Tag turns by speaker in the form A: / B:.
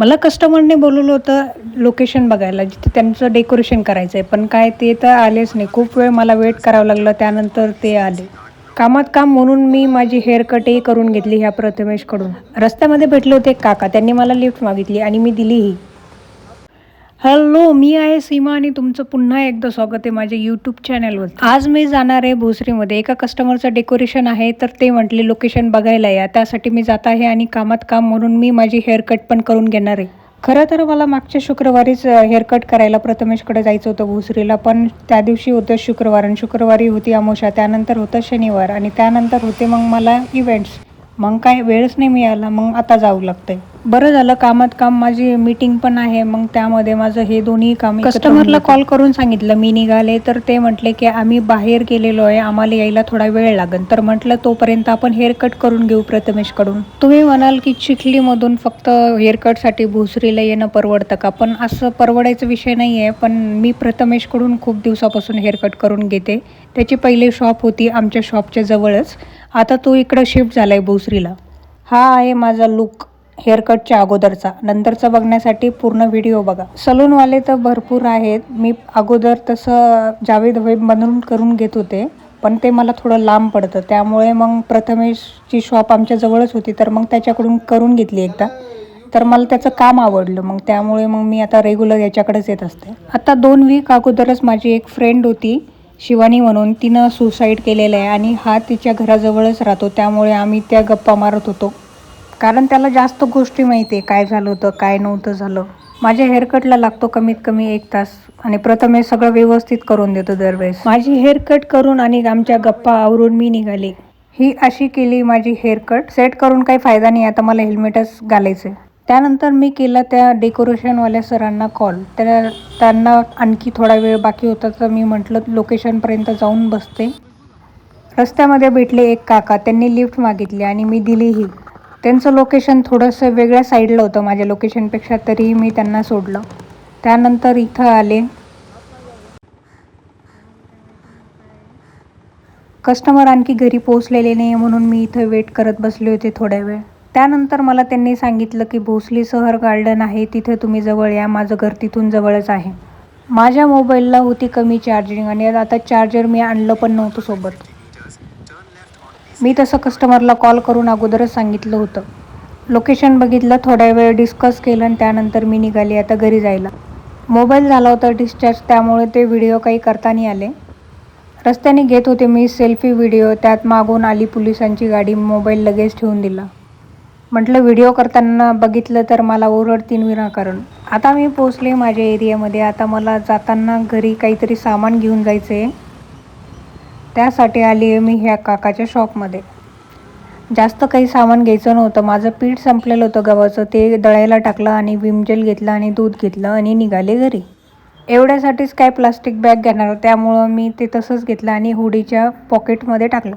A: मला कस्टमरने बोलवलं होतं लोकेशन बघायला जिथे त्यांचं डेकोरेशन करायचं आहे पण काय ते तर आलेच नाही. खूप वेळ मला वेट करावं लागलं त्यानंतर ते आले. कामात काम म्हणून मी माझी हेअरकटही करून घेतली ह्या प्रथमेशकडून. रस्त्यामध्ये भेटले होते काका. त्यांनी मला लिफ्ट मागितली आणि मी दिलीही हॅलो मी आहे सीमा आणि तुमचं पुन्हा एकदा स्वागत आहे माझ्या यूट्यूब चॅनलवर आज मी जाणार आहे भोसरीमध्ये. एका कस्टमरचं डेकोरेशन आहे तर ते म्हटले लोकेशन बघायला या. त्यासाठी मी जात आहे आणि कामात काम म्हणून मी माझी हेअरकट पण करून घेणार आहे. खरं तर मला मागच्या शुक्रवारीच हेअरकट करायला प्रथमेशकडे जायचं होतं भोसरीला पण त्या दिवशी होतं शुक्रवार आणि शुक्रवारी होती अमोशा त्यानंतर होतं शनिवार आणि त्यानंतर होते मग मला इव्हेंट्स मग काय वेळच नाही मिळाला मग आता जाऊ लागतंय. बरं झालं कामात काम माझी मीटिंग पण आहे मग त्यामध्ये माझं हे दोन्ही काम कस्टमरला कॉल करून सांगितलं मी निघाले तर ते म्हटले की आम्ही बाहेर गेलेलो आहे आम्हाला यायला थोडा वेळ लागेल. तर म्हटलं तोपर्यंत आपण हेअर कट करून घेऊ प्रथमेशकडून. तुम्ही म्हणाल की चिखलीमधून फक्त हेअर कटसाठी भोसरीला येणं परवडतं का? पण असं परवडायचा विषय नाही आहे पण मी प्रथमेशकडून खूप दिवसापासून हेअर कट करून घेते. त्याची पहिली शॉप होती आमच्या शॉपच्या जवळच. आता तो इकडं शिफ्ट झाला आहे भोसरीला. हा आहे माझा लुक हेअरकटच्या अगोदरचा. नंतरचा बघण्यासाठी पूर्ण व्हिडिओ बघा. सलूनवाले तर भरपूर आहेत. मी अगोदर तसं जावेद वेब बनवून करून घेत होते. पण ते मला थोडं लांब पडतं. त्यामुळे मग प्रथमेशची शॉप आमच्या जवळच होती. तर मग त्याच्याकडून करून घेतली एकदा. तर मला त्याचं काम आवडलं. मग त्यामुळे मग मी आता रेग्युलर याच्याकडेच येत असते. आता दोन वीक अगोदरच माझी एक फ्रेंड होती शिवानी म्हणून. तिनं सुसाईड केलेलं आहे आणि हा तिच्या घराजवळच राहतो. त्यामुळे आम्ही त्या गप्पा मारत होतो. कारण त्याला जास्त गोष्टी माहिती आहे काय झालं होतं काय नव्हतं झालं. माझ्या हेअरकटला लागतो कमीत कमी एक तास आणि प्रथम हे सगळं व्यवस्थित करून देतो दरवेळेस. माझी हेअरकट करून आणि आमच्या गप्पा आवरून मी निघाली. ही अशी केली माझी हेअरकट सेट करून काही फायदा नाही आता मला हेल्मेटच घालायचं त्यानंतर मी केला त्या डेकोरेशनवाल्या सरांना कॉल त्या त्यांना आणखी थोडा वेळ बाकी होता तर मी म्हटलं लोकेशनपर्यंत जाऊन बसते. रस्त्यामध्ये भेटले एक काका. त्यांनी लिफ्ट मागितली आणि मी दिलीही त्यांचं लोकेशन थोडंसं वेगळ्या साईडला होतं. माझ्या लोकेशनपेक्षा तरीही मी त्यांना सोडलं. त्यानंतर इथं आले. कस्टमर आणखी घरी पोहोचलेले नाही म्हणून मी इथं वेट करत बसले होते थोड्या वेळ. त्यानंतर मला त्यांनी सांगितलं की भोसली सहर गार्डन आहे. तिथे तुम्ही जवळ या. माझं घर तिथून जवळच आहे. माझ्या मोबाईलला होती कमी चार्जिंग आणि आता चार्जर मी आणलं पण नव्हतं सोबत. मी तसं कस्टमरला कॉल करून अगोदरच सांगितलं होतं. लोकेशन बघितलं थोड्या वेळ डिस्कस केलं आणि त्यानंतर मी निघाली आता घरी जायला. मोबाईल झाला होता डिस्चार्ज त्यामुळे ते व्हिडिओ काही करता नाही आले. रस्त्याने घेत होते मी सेल्फी व्हिडिओ त्यात मागून आली पोलिसांची गाडी मोबाईल लगेच ठेवून दिला. म्हटलं व्हिडिओ करताना बघितलं तर मला ओरडतीन विनाकारण. आता मी पोचले माझ्या एरियामध्ये आता मला जाताना घरी काहीतरी सामान घेऊन जायचं आहे त्यासाठी आली आहे मी ह्या काकाच्या शॉपमध्ये. जास्त काही सामान घ्यायचं नव्हतं. माझं पीठ संपलेलं होतं गव्हाचं. ते दळायला टाकलं आणि विमजेल घेतलं आणि दूध घेतलं आणि निघाले घरी. एवढ्यासाठीच काय प्लास्टिक बॅग घेणार? त्यामुळं मी ते तसंच घेतलं आणि हुडीच्या पॉकेटमध्ये टाकलं.